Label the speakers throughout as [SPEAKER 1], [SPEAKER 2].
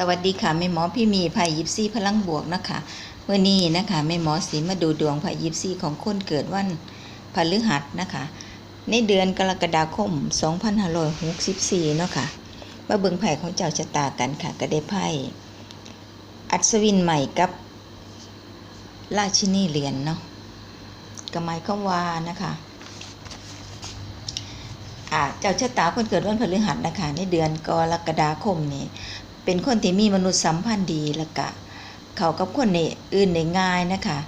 [SPEAKER 1] สวัสดีค่ะแม่หมอพี่มีไผ่ยิปซี่พลังบวกนะคะเมื่อนี้นะคะแม่หมอสีมาดูดวงไผ่ยิปซี่ของคนเกิดวันพฤหัสนะคะ ในเดือนกรกฎาคม 2564 เนาะค่ะมาเบิ่งไผ่ของเจ้าชะตากันค่ะ ก็ได้ไพ่อัศวินใหม่กับราชินีเหรียญเนาะก็หมายความว่านะคะเจ้าชะตาคนเกิดวันพฤหัสนะคะในเดือนกรกฎาคมนี่ เป็นคนที่มีมนุษยสัมพันธ์ดีแล้วก็เขากับคนในอื่นในง่ายนะคะ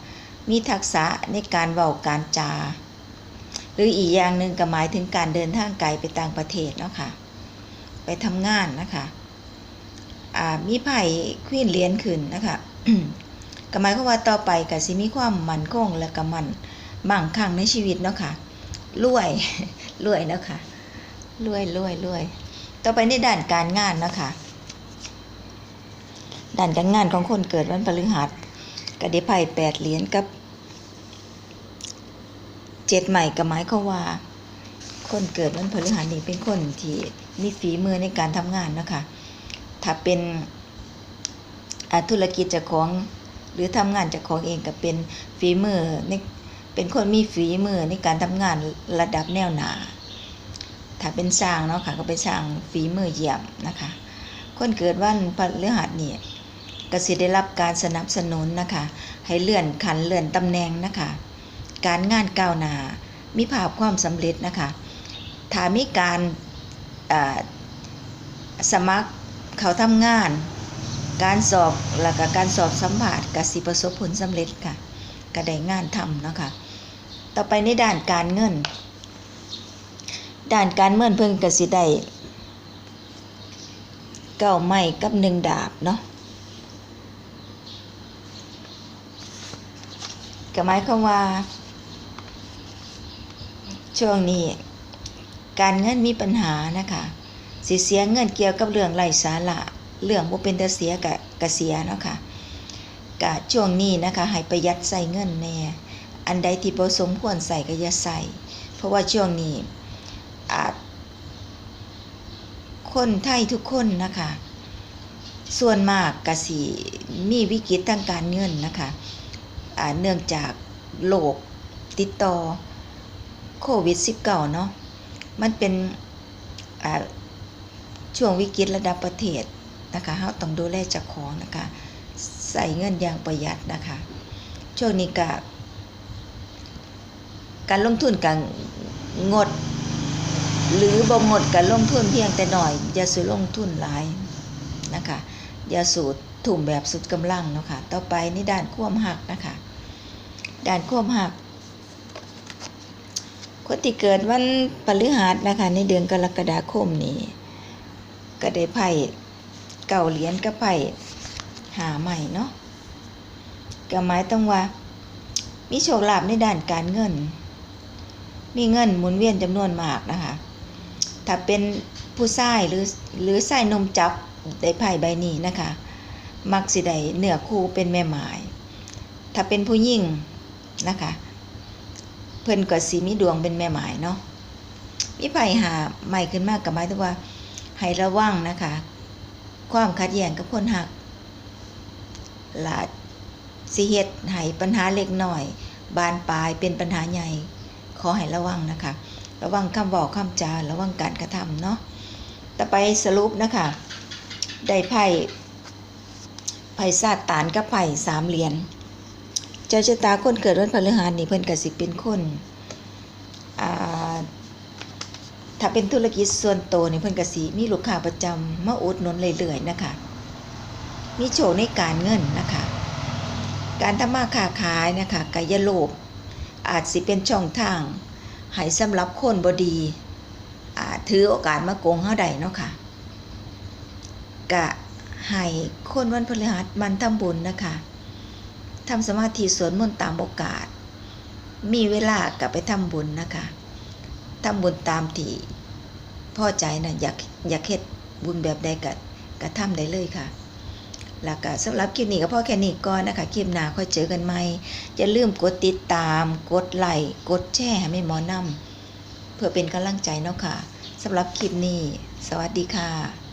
[SPEAKER 1] มีทักษะในการเว้าการจา หรืออีกอย่างหนึ่งก็หมายถึงการเดินทางไกลไปต่างประเทศเนาะค่ะ ไปทำงานนะคะมีไผ่ควีนเหรียญขึ้นนะคะก็หมายความว่าต่อไปก็สิมีความมั่นคงและก็มันมั่งคั่งในชีวิตเนาะค่ะรวยรวยเนาะค่ะรวยรวยรวยต่อไปในด้านการงานเนาะค่ะ ด้านการงานของคนเกิดวันพฤหัสก็ได้ไพ่แปดเหรียญกับเจ็ดใหม่กับหมายเขาว่า คนเกิดวันพฤหัสนี่เป็นคนที่มีฝีมือในการทำงานนะคะถ้าเป็นธุรกิจจ้าของหรือทำงานจ้าของเองก็เป็นฝีมือในเป็นคนมีฝีมือในการทำงานระดับแนวหนาถ้าเป็นสร้างเนาะค่ะก็เป็นสร้างฝีมือเยี่ยมนะคะ คนเกิดวันพฤหัสเนี่ย ก็สิได้รับการสนับสนุนนะคะ ให้เลื่อนขันเลื่อนตำแหน่งนะคะ การงานก้าวหน้ามีภาพความสำเร็จนะคะถ้ามีการสมัครเขาทำงาน การสอบแล้วก็การสอบสัมภาษณ์กสิประสบผลสำเร็จค่ะก็ได้งานทำนะคะ ต่อไปในด้านการเงิน ด้านการเงินเพิ่งกสิได้เก้าไม้กับหนึ่งดาบเนาะ ก็หมายความว่า ช่วงนี้ การเงินมีปัญหานะคะสิเสียเงินเกี่ยวกับเรื่องไร้สาระเรื่องบ่เป็นตาเสียกะกะเสียเนาะค่ะกะช่วงนี้นะคะให้ประหยัดใส่เงินแน่อันใดที่บ่สมควรใส่ก็อย่าใส่เพราะว่าช่วงนี้อาจคนไทยทุกคนนะคะ ส่วนมากกสิมีวิกฤตทางการเงินนะคะ เนื่องจากโรคติดต่อโควิด -19 เนาะมันเป็นช่วงวิกฤตระดับประเทศนะคะเราต้องดูแลจ้าของนะคะใส่เงินอย่างประหยัดนะคะช่วงนี้ก็การลงทุนกันงด หรือบ่งดการลงทุนเพียงแต่หน่อย อย่าสูลงทุนหลายนะคะอย่าสูดถุ่มแบบสุดกำลังเนาะค่ะต่อไปนี่ด้านควมหักนะคะ ด้านควมหัก คนที่เกิดวันพฤหัสนะคะ ในเดือนกรกฎาคมนี้ ก็ได้ไพ่เก่าเหรียญกับไพ่หาใหม่เนาะก็หมายต้องว่า มีโชคลาภในด้านการเงิน มีเงินหมุนเวียนจำนวนมากนะคะ ถ้าเป็นผู้ชายหรือหรือชายนมจับได้ไพ่ใบนี้นะคะ มักสิได้เนื้อคู่เป็นแม่หมาย ถ้าเป็นผู้หญิง นะคะ เพิ่นก็สิมีดวงเป็นแม่หมายเนาะมีไพ่หาใหม่ขึ้นมากกับหมายถึงว่าให้ระวังนะคะ ความขัดแย้งกับคนหักลาสิเฮ็ดให้ปัญหาเล็กหน้อย บานปลายเป็นปัญหาใหญ่ขอให้ระวังนะคะ ระวังคำบอกคำจาระวังการกระทำเนาะต่อไปสรุปนะคะ ได้ไพ่ไพ่ซาตานกับไพ่สามเหรียญ เจ้าชะตาคนเกิดวันพฤหัสนี่เพิ่นก็สิเป็นคนอ่าถ้าเป็นธุรกิจส่วนตัวนี่เพิ่นก็สิมีลูกค้าประจำมาอุดหนุนเรื่อยๆนะคะมีโชคในการเงินนะคะ การทำมาค้าขายนะคะก็อย่าโลภอาจสิเป็นช่องทางให้สำหรับคนบดีถือโอกาสมาโกงเฮาได้เนาะค่ะกะให้คนวันพฤหัสมันทำบุญนะคะ ทำสมาธิสวดมนต์ตามโอกาส มีเวลาก็ไปทำบุญนะคะทำบุญตามที่พ่อใจนะอยากอยากเฮ็ดบุญแบบใดก็ก็ทำได้เลยค่ะ แล้วก็สำหรับคลิปนี้ก็พ่อแค่นี้ก่อนนะคะ คลิปหน้าค่อยเจอกันใหม่อย่าลืมกดติดตาม กดไลค์กดแชร์ให้แม่หมอนำเพื่อเป็นกำลังใจเนาะค่ะสำหรับคลิปนี้ สวัสดีค่ะ